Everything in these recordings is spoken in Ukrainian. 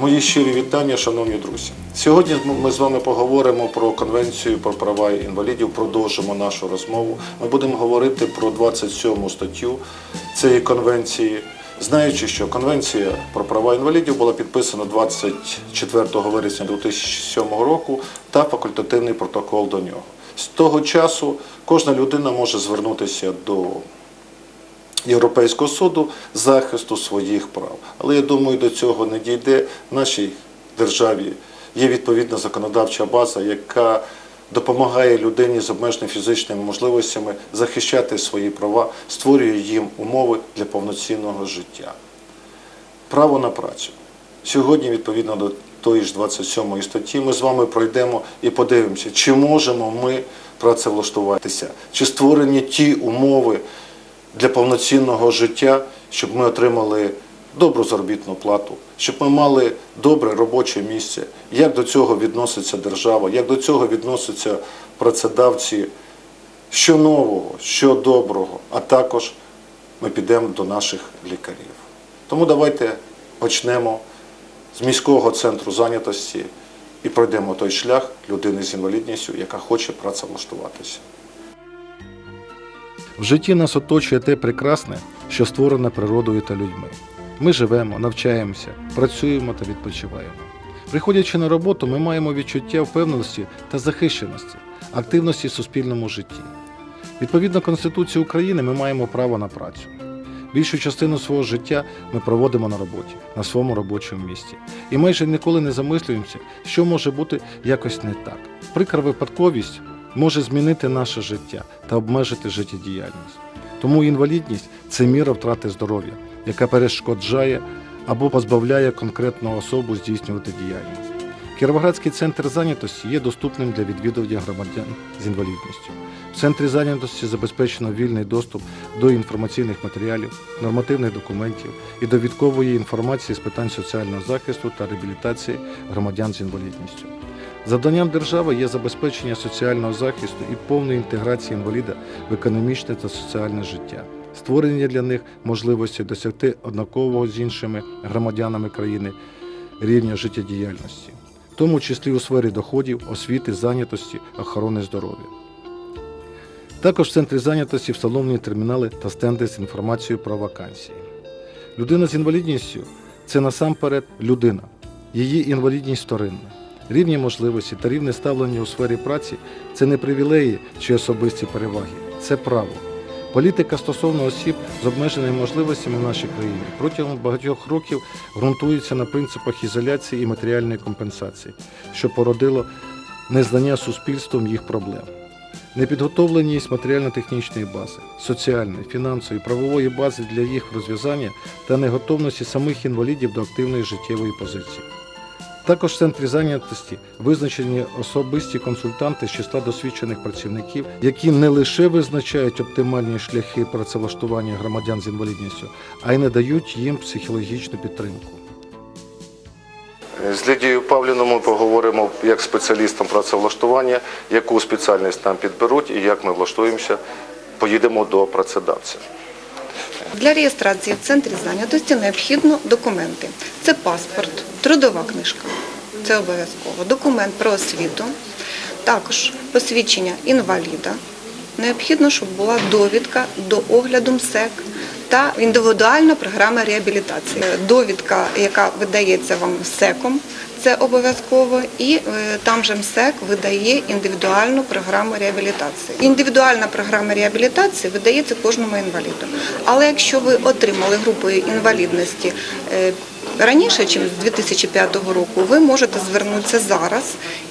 Мої щирі вітання, шановні друзі. Сьогодні ми з вами поговоримо про конвенцію про права інвалідів. Продовжимо нашу розмову. Ми будемо говорити про 27 статтю цієї конвенції. Знаючи, що конвенція про права інвалідів була підписана 24 вересня 2007 року та факультативний протокол до нього. З того часу кожна людина може звернутися до Європейського суду захисту своїх прав. Але я думаю, до цього не дійде. В нашій державі є відповідна законодавча база, яка допомагає людині з обмеженими фізичними можливостями захищати свої права, створює їм умови для повноцінного життя. Право на працю. Сьогодні, відповідно до тої ж 27 статті, ми з вами пройдемо і подивимося, чи можемо ми працевлаштуватися, чи створені ті умови для повноцінного життя, щоб ми отримали добру заробітну плату, щоб ми мали добре робоче місце, як до цього відноситься держава, як до цього відносяться працедавці, що нового, що доброго, а також ми підемо до наших лікарів. Тому давайте почнемо з міського центру зайнятості і пройдемо той шлях людини з інвалідністю, яка хоче працевлаштуватися. В житті нас оточує те прекрасне, що створене природою та людьми. Ми живемо, навчаємося, працюємо та відпочиваємо. Приходячи на роботу, ми маємо відчуття впевненості та захищеності, активності в суспільному житті. Відповідно Конституції України ми маємо право на працю. Більшу частину свого життя ми проводимо на роботі, на своєму робочому місці. І майже ніколи не замислюємося, що може бути якось не так. Прикра випадковість може змінити наше життя та обмежити життєдіяльність. Тому інвалідність це міра втрати здоров'я, яка перешкоджає або позбавляє конкретну особу здійснювати діяльність. Кіровоградський центр зайнятості є доступним для відвідування громадян з інвалідністю. В центрі зайнятості забезпечено вільний доступ до інформаційних матеріалів, нормативних документів і довідкової інформації з питань соціального захисту та реабілітації громадян з інвалідністю. Завданням держави є забезпечення соціального захисту і повної інтеграції інваліда в економічне та соціальне життя, створення для них можливості досягти однакового з іншими громадянами країни рівня життєдіяльності, в тому числі у сфері доходів, освіти, зайнятості, охорони здоров'я. Також в центрі зайнятості встановлені термінали та стенди з інформацією про вакансії. Людина з інвалідністю це насамперед людина, її інвалідність вторинна. Рівні можливості та рівне ставлення у сфері праці це не привілеї чи особисті переваги, це право. Політика стосовно осіб з обмеженими можливостями в нашій країні протягом багатьох років ґрунтується на принципах ізоляції і матеріальної компенсації, що породило незнання суспільством їх проблем. Непідготовленість матеріально-технічної бази, соціальної, фінансової, правової бази для їх розв'язання та неготовності самих інвалідів до активної життєвої позиції. Також в центрі зайнятості визначені особисті консультанти з числа досвідчених працівників, які не лише визначають оптимальні шляхи працевлаштування громадян з інвалідністю, а й надають їм психологічну підтримку. З Лідією Павліною ми поговоримо як спеціалістам працевлаштування, яку спеціальність нам підберуть і як ми влаштуємося, поїдемо до працедавця. Для реєстрації в центрі зайнятості необхідно документи. Це паспорт, трудова книжка, це обов'язково, документ про освіту, також посвідчення інваліда. Необхідно, щоб була довідка до огляду МСЕК та індивідуальна програма реабілітації. Довідка, яка видається вам МСЕКом, це обов'язково, і е, там же МСЕК видає індивідуальну програму реабілітації. Індивідуальна програма реабілітації видається кожному інваліду. Але якщо ви отримали групою інвалідності е, раніше, ніж з 2005 року, ви можете звернутися зараз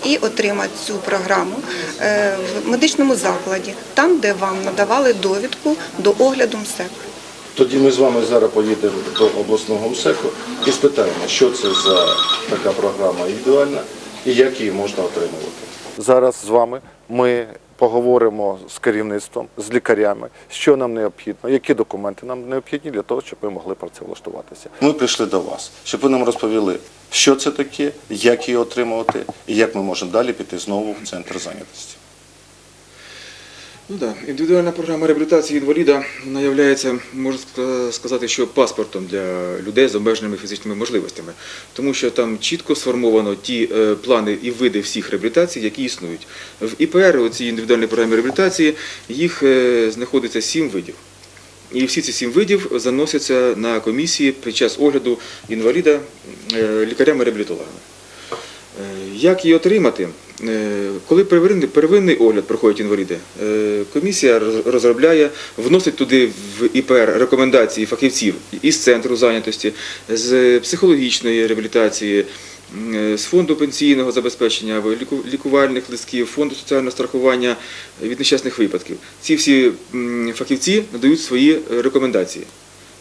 і отримати цю програму е, в медичному закладі, там, де вам надавали довідку до огляду МСЕК. Тоді ми з вами зараз поїдемо до обласного МСЕКу і спитаємо, що це за така програма індивідуальна і як її можна отримувати. Зараз з вами ми поговоримо з керівництвом, з лікарями, що нам необхідно, які документи нам необхідні для того, щоб ми могли працевлаштуватися. Ми прийшли до вас, щоб ви нам розповіли, що це таке, як її отримувати і як ми можемо далі піти знову в центр зайнятості. Ну да, індивідуальна програма реабілітації інваліда вона являється, можна сказати, що паспортом для людей з обмеженими фізичними можливостями, тому що там чітко сформовано ті е, плани і види всіх реабілітацій, які існують. В ІПР, у цій індивідуальній програмі реабілітації, їх е, знаходиться сім видів. І всі ці сім видів заносяться на комісії під час огляду інваліда е, лікарями-реабілітологами. Як її отримати? Е, Коли первинний, первинний огляд проходять інваліди, е, комісія роз- розробляє, вносить туди в ІПР рекомендації фахівців із центру зайнятості, з психологічної реабілітації, е, з фонду пенсійного забезпечення лікувальних листків, фонду соціального страхування від нещасних випадків. Ці всі фахівці надають свої рекомендації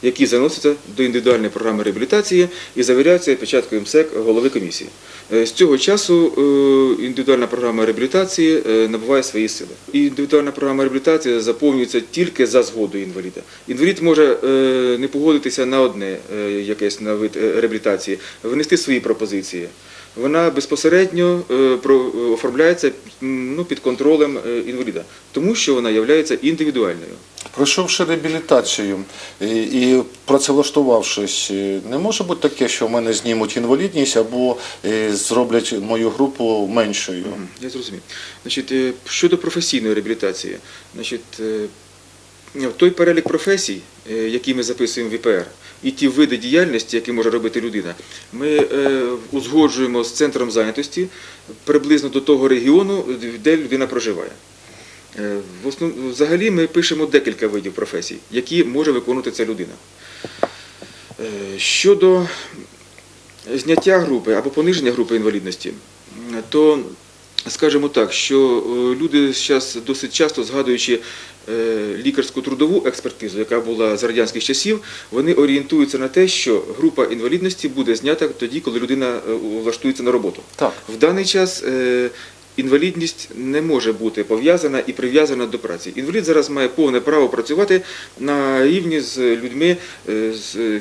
які заносяться до індивідуальної програми реабілітації і завіряються печаткою МСЕК голови комісії. Е, З цього часу е, індивідуальна програма реабілітації е, набуває свої сили. Індивідуальна програма реабілітації заповнюється тільки за згодою інваліда. Інвалід може не погодитися на одне якесь на вид реабілітації, внести свої пропозиції. Вона безпосередньо оформляється ну, під контролем інваліда, тому що вона є індивідуальною. Пройшовши реабілітацію і, і працевлаштувавшись, е, не може бути таке, що в мене знімуть інвалідність або е, зроблять мою групу меншою. Я зрозумів. Значить, е, щодо професійної реабілітації, значить, е, той перелік професій, е, які ми записуємо в ІПР, і ті види діяльності, які може робити людина, ми е, узгоджуємо з центром зайнятості приблизно до того регіону, де людина проживає. Е. Взагалі ми пишемо декілька видів професій, які може виконувати ця людина. Е, Щодо зняття групи або пониження групи інвалідності, то скажімо так, що е, люди зараз досить часто згадуючи лікарську трудову експертизу, яка була з радянських часів, вони орієнтуються на те, що група інвалідності буде знята тоді, коли людина влаштується на роботу. Так. В даний час інвалідність не може бути пов'язана і прив'язана до праці. Інвалід зараз має повне право працювати на рівні з людьми е, з е,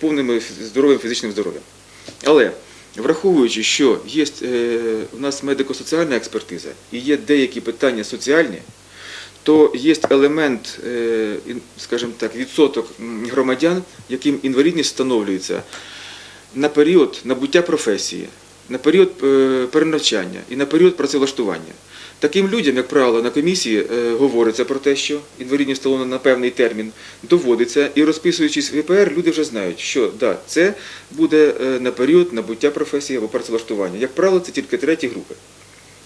повним здоровим фізичним здоров'ям. Але враховуючи, що є е, у нас медико-соціальна експертиза і є деякі питання соціальні, то є елемент, е, скажімо так, відсоток громадян, яким інвалідність встановлюється на період набуття професії, на період е, перенавчання і на період працевлаштування. Таким людям, як правило, на комісії е, говориться про те, що інвалідність встановлена на певний термін, доводиться, і розписуючись в ІПР, люди вже знають, що да, це буде е, на період набуття професії або працевлаштування. Як правило, це тільки треті групи.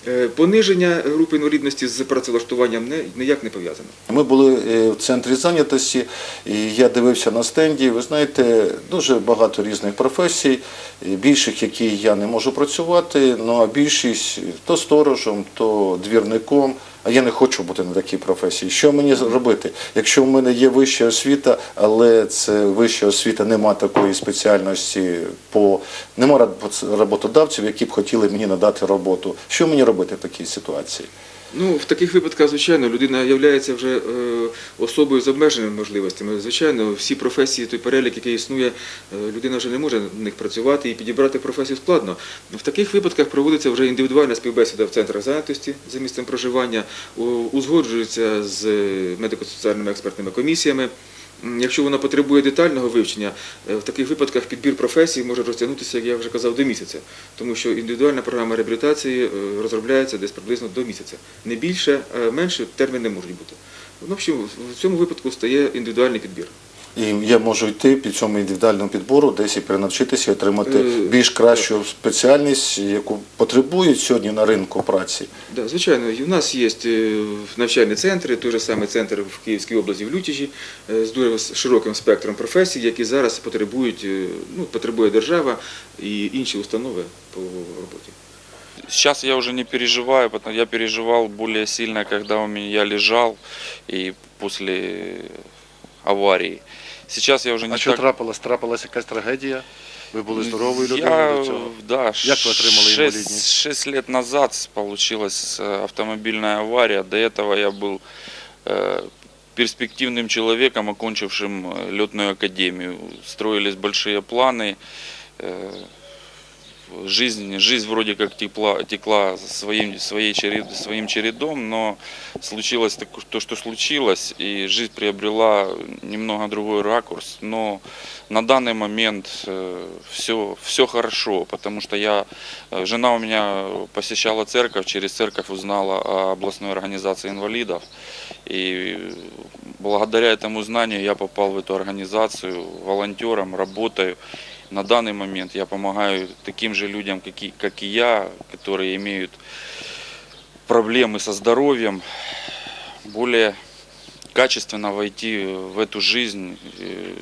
Е, Пониження групи інвалідності з працевлаштуванням ніяк не пов'язано. Ми були е, в центрі зайнятості, і я дивився на стенді. Ви знаєте, дуже багато різних професій, більших, які я не можу працювати, ну а більшість то сторожем, то двірником. А я не хочу бути на такій професії. Що мені зробити? Якщо в мене є вища освіта, але це вища освіта, нема такої спеціальності, по нема роботодавців, які б хотіли мені надати роботу. Що мені робити в такій ситуації? Ну, в таких випадках, звичайно, людина є вже е, особою з обмеженими можливостями. Звичайно, всі професії, той перелік, який існує, е, людина вже не може на них працювати і підібрати професію складно. В таких випадках проводиться вже індивідуальна співбесіда в центрах зайнятості за місцем проживання, узгоджується з медико-соціальними експертними комісіями. Якщо вона потребує детального вивчення, е, в таких випадках підбір професій може розтягнутися, як я вже казав, до місяця, тому що індивідуальна програма реабілітації е, розробляється десь приблизно до місяця. Не більше, а менше терміни можуть бути. Ну, в цьому випадку стає індивідуальний підбір. І я можу йти під цьому індивідуальному підбору, десь і перенавчитися, і отримати Е, більш кращу спеціальність, яку потребують сьогодні на ринку праці. Да, звичайно, і в нас є е, навчальні центри, той же самий центр в Київській області в Лютіжі е, з дуже широким спектром професій, які зараз потребують, ну, потребує держава і інші установи по роботі. Сейчас я уже не переживаю, потому я переживал более сильно, когда у меня я лежал и после аварии. Сейчас я уже не А що так... трапилось? Трапилася якась трагедія? Ви були здоровою людиною Я, до цього? да, Як ви отримали шесть, інвалідність? шесть лет назад получилась э, автомобильная авария. До этого я был э, перспективным человеком, окончившим э, летную академию. Строились большие планы. Э, жизнь, жизнь вроде как текла, текла своим, своей черед, своим чередом, но случилось так- то, что случилось, и жизнь приобрела немного другой ракурс. Но на данный момент все, все хорошо, потому что я, э, жена у меня посещала церковь, через церковь узнала о областной организации инвалидов. И благодаря этому знанию я попал в эту организацию волонтером, работаю. На данный момент я помогаю таким же людям, как и, как и я, которые имеют проблемы со здоровьем, более качественно войти в эту жизнь, э,